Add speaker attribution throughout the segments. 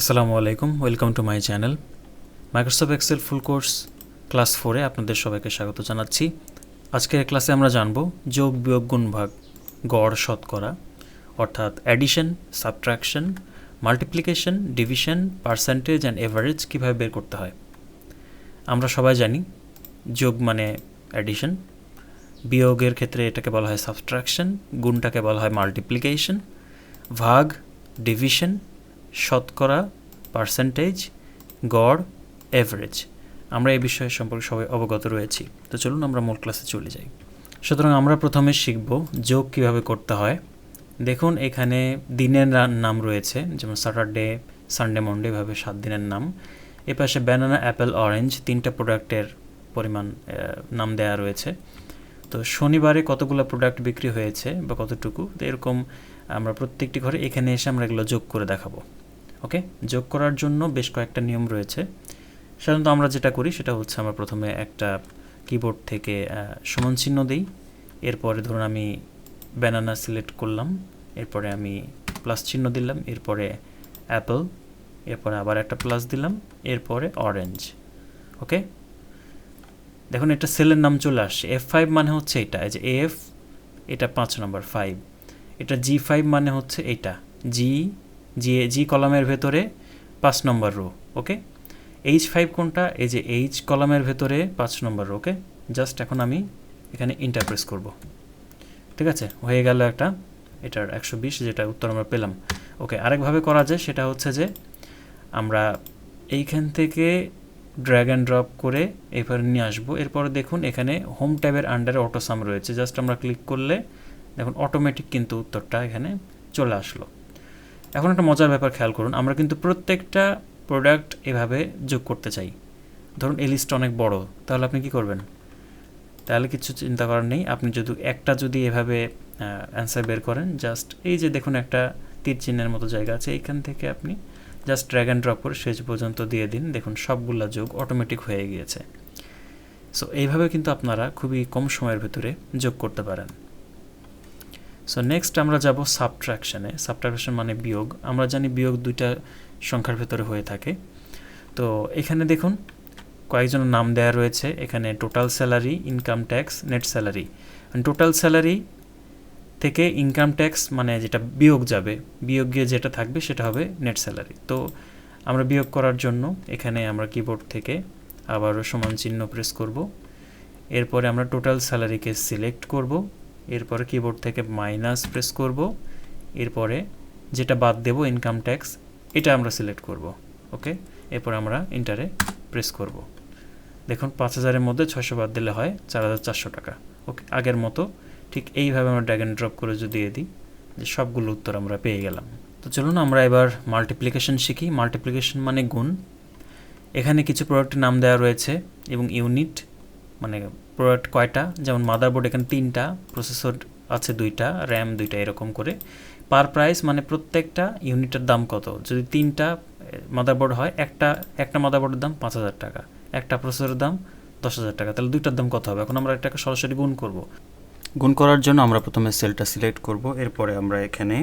Speaker 1: আসসালামু আলাইকুম, welcome to my channel. Microsoft Excel full course class ফোরে আপনাদের সবাইকে স্বাগত জানাচ্ছি। আজকের ক্লাসে আমরা জানব যোগ, বিয়োগ, গুণ, ভাগ, গড়, শতকরা, অর্থাৎ addition subtraction multiplication division percentage and average কীভাবে বের করতে হয়। আমরা সবাই জানি যোগ মানে অ্যাডিশন বিয়োগের ক্ষেত্রে এটাকে বলা হয় সাবট্রাকশন গুণটাকে বলা হয় মাল্টিপ্লিকেশন ভাগ ডিভিশন শতকরা পার্সেন্টেজ গড় এভারেজ আমরা এই বিষয়ে সম্পর্কে সবাই অবগত রয়েছি। তো চলুন আমরা মূল ক্লাসে চলে যাই। সুতরাং আমরা প্রথমে শিখব যোগ কীভাবে করতে হয়। দেখুন, এখানে দিনের নাম রয়েছে, যেমন স্যাটারডে সানডে মন্ডে এভাবে সাত দিনের নাম। এ পাশে ব্যানানা অ্যাপেল অরেঞ্জ তিনটা প্রোডাক্টের পরিমাণ নাম দেয়া রয়েছে। তো শনিবারে কতগুলো প্রোডাক্ট বিক্রি হয়েছে বা কতটুকু? তো এরকম আমরা প্রত্যেকটি ঘরে এখানে এসে আমরা এগুলো যোগ করে দেখাবো। ওকে? যোগ করার জন্য বেশ কয়েকটা নিয়ম রয়েছে। সাধারণত আমরা যেটা করি সেটা হচ্ছে আমরা প্রথমে একটা কিবোর্ড থেকে সমান চিহ্ন দিই। এরপরে ধরুন আমি ব্যানানা সিলেক্ট করলাম, এরপরে আমি প্লাস চিহ্ন দিলাম, এরপরে অ্যাপেল এরপরে আবার একটা প্লাস দিলাম, এরপরে অরেঞ্জ ওকে? দেখুন এটা সেলের নাম চলে আসছে। এফ ফাইভ মানে হচ্ছে এটা যে এফ এটা পাঁচ নম্বর ফাইভ এটা জি ফাইভ মানে হচ্ছে এটা জি জি জি কলামের ভেতরে পাঁচ নম্বর রো, ওকে? এইচ ফাইভ কোনটা? এই যে এইচ কলামের ভেতরে পাঁচ নম্বর রো, ওকে? জাস্ট এখন আমি এখানে ইন্টারপ্রেস করব। ঠিক আছে? হয়ে গেল একটা, এটার একশো বিশ যেটা উত্তর আমরা পেলাম। ওকে, আরেকভাবে করা যায় সেটা হচ্ছে যে আমরা এইখান থেকে ড্র্যাগ অ্যান্ড ড্রপ করে এরপরে নিয়ে আসব। এরপরে দেখুন এখানে হোম ট্যাবের আন্ডারে অটোসাম রয়েছে। জাস্ট আমরা ক্লিক করলে দেখুন অটোমেটিক কিন্তু উত্তরটা এখানে চলে আসলো। এখন একটা মজার ব্যাপার খেয়াল করুন, আমরা কিন্তু প্রত্যেকটা প্রোডাক্ট এভাবে যোগ করতে চাই। ধরুন এই লিস্ট অনেক বড়, তাহলে আপনি কি করবেন? তাহলে কিছু চিন্তা করার নেই, আপনি যদি একটা যদি এভাবে অ্যান্সার বের করেন জাস্ট এই যে দেখুন একটা তীর চিহ্নের মতো জায়গা আছে, এইখান থেকে আপনি জাস্ট ড্র্যাগ অ্যান্ড ড্রপ করে শেষ পর্যন্ত দিয়ে দিন, দেখুন সবগুলা যোগ অটোমেটিক হয়ে গিয়েছে। সো এইভাবে কিন্তু আপনারা খুবই কম সময়ের ভেতরে যোগ করতে পারেন। সো নেক্সট আমরা যাব সাবট্রাকশনে সাবট্রাকশন মানে বিয়োগ। আমরা জানি বিয়োগ দুইটা সংখ্যার ভেতরে হয়ে থাকে। তো এখানে দেখুন কয়েকজনের নাম দেওয়া রয়েছে। এখানে total salary income tax net salary total salary থেকে ইনকাম ট্যাক্স মানে যেটা বিয়োগ যাবে, বিয়োগ গিয়ে যেটা থাকবে সেটা হবে নেট স্যালারি তো আমরা বিয়োগ করার জন্য এখানে আমরা কিবোর্ড থেকে আবারও সমান চিহ্ন প্রেস করব। এরপরে আমরা টোটাল স্যালারিকে সিলেক্ট করব। এরপরে কিবোর্ড থেকে মাইনাস প্রেস করব। এরপরে যেটা বাদ দেব ইনকাম ট্যাক্স এটা আমরা সিলেক্ট করব ওকে এরপর আমরা ইন্টারে প্রেস করব। দেখুন, পাঁচ হাজারের মধ্যে ছশো বাদ দিলে হয় চার হাজার চারশো টাকা ওকে আগের মতো ঠিক এইভাবে আমরা ড্র্যাগ অ্যান্ড ড্রপ করে যদি দিই, যে সবগুলো উত্তর আমরা পেয়ে গেলাম। তো চলুন আমরা এবার মাল্টিপ্লিকেশন শিখি। মাল্টিপ্লিকেশন মানে গুণ। এখানে কিছু প্রোডাক্টের নাম দেওয়া রয়েছে এবং ইউনিট মানে প্রোডাক্ট কয়টা? যেমন মাদারবোর্ড এখানে তিনটা প্রসেসর আছে দুইটা র্যাম দুইটা, এরকম করে। পার প্রাইস মানে প্রত্যেকটা ইউনিটের দাম কত? যদি তিনটা মাদারবোর্ড হয়, একটা একটা মাদারবোর্ডের দাম পাঁচ হাজার টাকা, একটা প্রসেসরের দাম দশ হাজার টাকা। তাহলে দুইটার দাম কত হবে? এখন আমরা এটাকে সরাসরি গুণ করব। গুণ করার জন্য আমরা প্রথমে সেলটা সিলেক্ট করব, এরপরে আমরা এখানে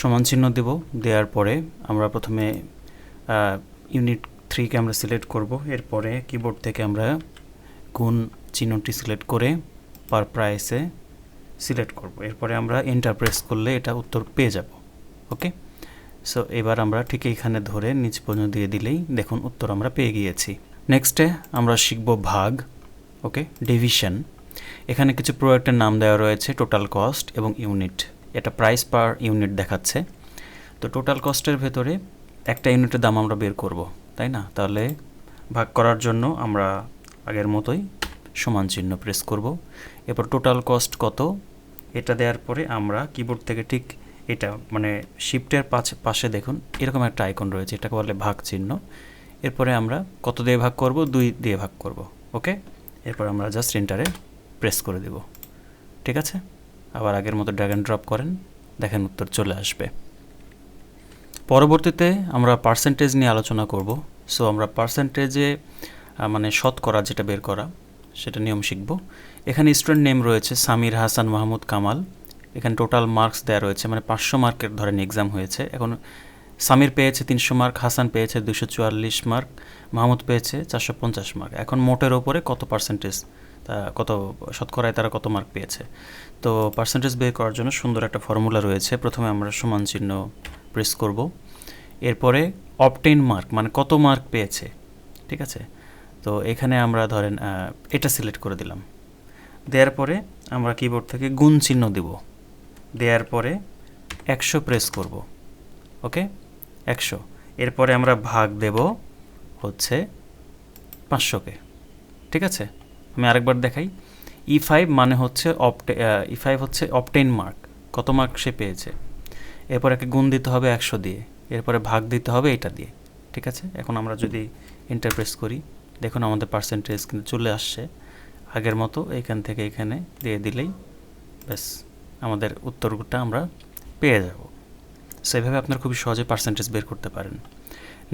Speaker 1: সমান চিহ্ন দেব। দেওয়ার পরে আমরা প্রথমে ইউনিট থ্রিকে আমরা সিলেক্ট করব। এরপরে কিবোর্ড থেকে আমরা গুণ চিহ্নটি সিলেক্ট করে পার প্রাইসে সিলেক্ট করব। এরপরে আমরা এন্টার প্রেস করলে এটা উত্তর পেয়ে যাব। ওকে সো এবার আমরা ঠিক এইখানে ধরে নিচ পর্যন্ত দিয়ে দিলেই দেখুন উত্তর আমরা পেয়ে গিয়েছি। নেক্সটে আমরা শিখব ভাগ। ওকে ডিভিশন এখানে কিছু প্রোডাক্টের নাম দেওয়া রয়েছে টোটাল কস্ট এবং ইউনিট এটা প্রাইস পার ইউনিট দেখাচ্ছে। তো টোটাল কস্টের ভেতরে একটা ইউনিটের দাম আমরা বের করব, তাই না? তাহলে ভাগ করার জন্য আমরা আগের মতোই সমান চিহ্ন প্রেস করব। এরপর টোটাল কস্ট কত? এটা দেওয়ার পরে আমরা কিবোর্ড থেকে ঠিক এটা মানে শিফটের পাশে পাশে দেখুন, এরকম একটা আইকন রয়েছে, এটাকে বলে ভাগ চিহ্ন। এরপরে আমরা কত দিয়ে ভাগ করব? দুই দিয়ে ভাগ করব ওকে এরপর আমরা জাস্ট এন্টারে প্রেস করে দেব, ঠিক আছে? আবার আগের মতো ড্র্যাগ অ্যান্ড ড্রপ করেন, দেখেন উত্তর চলে আসবে। পরবর্তীতে আমরা পার্সেন্টেজ নিয়ে আলোচনা করব। সো আমরা পার্সেন্টেজে মানে শতকরা যেটা বের করা সেটা নিয়ম শিখব। এখানে স্টুডেন্ট নেম রয়েছে সামির হাসান মাহমুদ কামাল। এখানে টোটাল মার্কস দেওয়া রয়েছে মানে পাঁচশো মার্কের ধরেন এক্সাম হয়েছে। এখন সামির পেয়েছে তিনশো মার্ক হাসান পেয়েছে দুশো চুয়াল্লিশ মার্ক মাহমুদ পেয়েছে চারশো পঞ্চাশ মার্ক এখন মোটের ওপরে কত পার্সেন্টেজ তা, কত শতকরায় তারা কত মার্ক পেয়েছে? তো পার্সেন্টেজ বের করার জন্য সুন্দর একটা ফর্মুলা রয়েছে। প্রথমে আমরা সমান চিহ্ন প্রেস করব। এরপরে অপটেন মার্ক মানে কত মার্ক পেয়েছে, ঠিক আছে? তো এখানে আমরা ধরেন এটা সিলেক্ট করে দিলাম। দেওয়ার পরে আমরা কিবোর্ড থেকে গুণ চিহ্ন দেব। দেওয়ার পরে একশো প্রেস করব। ওকে একশো। এরপরে আমরা ভাগ দেব হচ্ছে পাঁচশোকে। ঠিক আছে? আমি আরেকবার দেখাই। ই ফাইভ মানে হচ্ছে অপটে ই ফাইভ হচ্ছে অপটেন মার্ক কত মার্ক সে পেয়েছে? এরপর একে গুণ দিতে হবে একশো দিয়ে। এরপরে ভাগ দিতে হবে এটা দিয়ে। ঠিক আছে? এখন আমরা যদি ইন্টারপ্রেস করি। দেখুন আমাদের পার্সেন্টেজ কিন্তু চলে আসছে। আগের মতো এখান থেকে এখানে দিয়ে দিলেই ব্যাস, আমাদের উত্তরটা আমরা পেয়ে যাব। সেভাবে আপনারা খুবই সহজে পার্সেন্টেজ বের করতে পারেন।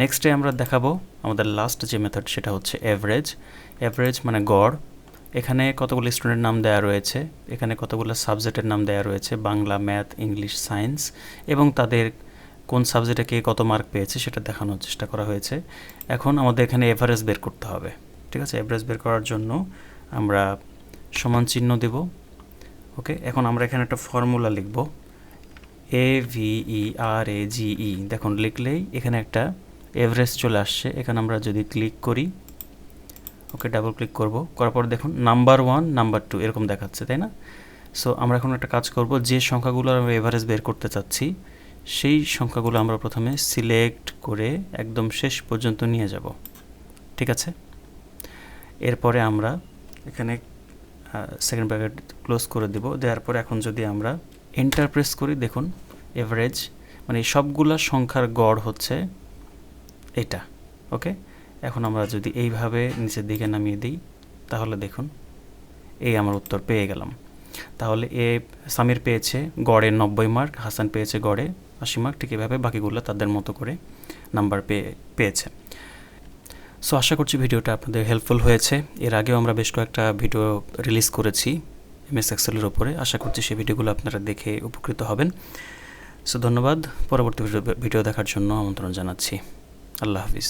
Speaker 1: নেক্সটে আমরা দেখাবো আমাদের লাস্ট যে মেথড সেটা হচ্ছে অ্যাভারেজ অ্যাভারেজ মানে গড়। এখানে কতগুলো স্টুডেন্ট নাম দেওয়া রয়েছে, এখানে কতগুলো সাবজেক্টের নাম দেওয়া রয়েছে, বাংলা ম্যাথ ইংলিশ সায়েন্স এবং তাদের কোন সাবজেক্টে কে কত মার্ক পেয়েছে সেটা দেখানোর চেষ্টা করা হয়েছে। এখন আমাদের এখানে এভারেজ বের করতে হবে, ঠিক আছে? এভারেজ বের করার জন্য আমরা সমান চিহ্ন দেব ওকে এখন আমরা এখানে একটা ফর্মুলা লিখব এ ভিই আর এ জিই দেখুন, লিখলেই এখানে একটা এভারেজ চলে আসছে। এখানে আমরা যদি ক্লিক করি ওকে ডাবল ক্লিক করব। করার পর দেখুন নাম্বার ওয়ান নাম্বার টু এরকম দেখাচ্ছে, তাই না? সো আমরা এখন একটা কাজ করব, যে সংখ্যাগুলো আমরা এভারেজ বের করতে চাচ্ছি সেই সংখ্যাগুলো আমরা প্রথমে সিলেক্ট করে একদম শেষ পর্যন্ত নিয়ে যাব। ঠিক আছে? এরপরে আমরা এখানে সেকেন্ড ব্র্যাকেট ক্লোজ করে দেব। দেওয়ার পরে এখন যদি আমরা এন্টার প্রেস করি, দেখুন এভারেজ মানে সবগুলা সংখ্যার গড় হচ্ছে এটা ওকে এখন আমরা যদি এইভাবে নিচের দিকে নামিয়ে দিই, তাহলে দেখুন, এই আমার উত্তর পেয়ে গেলাম। তাহলে এ, সামির পেয়েছে গড়ে নব্বই মার্ক হাসান পেয়েছে গড়ে আশি মার্ক ঠিক এভাবে বাকিগুলো তাদের মতো করে নাম্বার পেয়ে, পেয়েছে। সো আশা করছি ভিডিওটা আপনাদের হেল্পফুল হয়েছে। এর আগেও আমরা বেশ কয়েকটা ভিডিও রিলিজ করেছি এম এস এক্সেলের ওপরে আশা করছি সেই ভিডিওগুলো আপনারা দেখে উপকৃত হবেন। সো ধন্যবাদ। পরবর্তী ভিডিও ভিডিও দেখার জন্য আমন্ত্রণ জানাচ্ছি। আল্লাহ হাফিজ।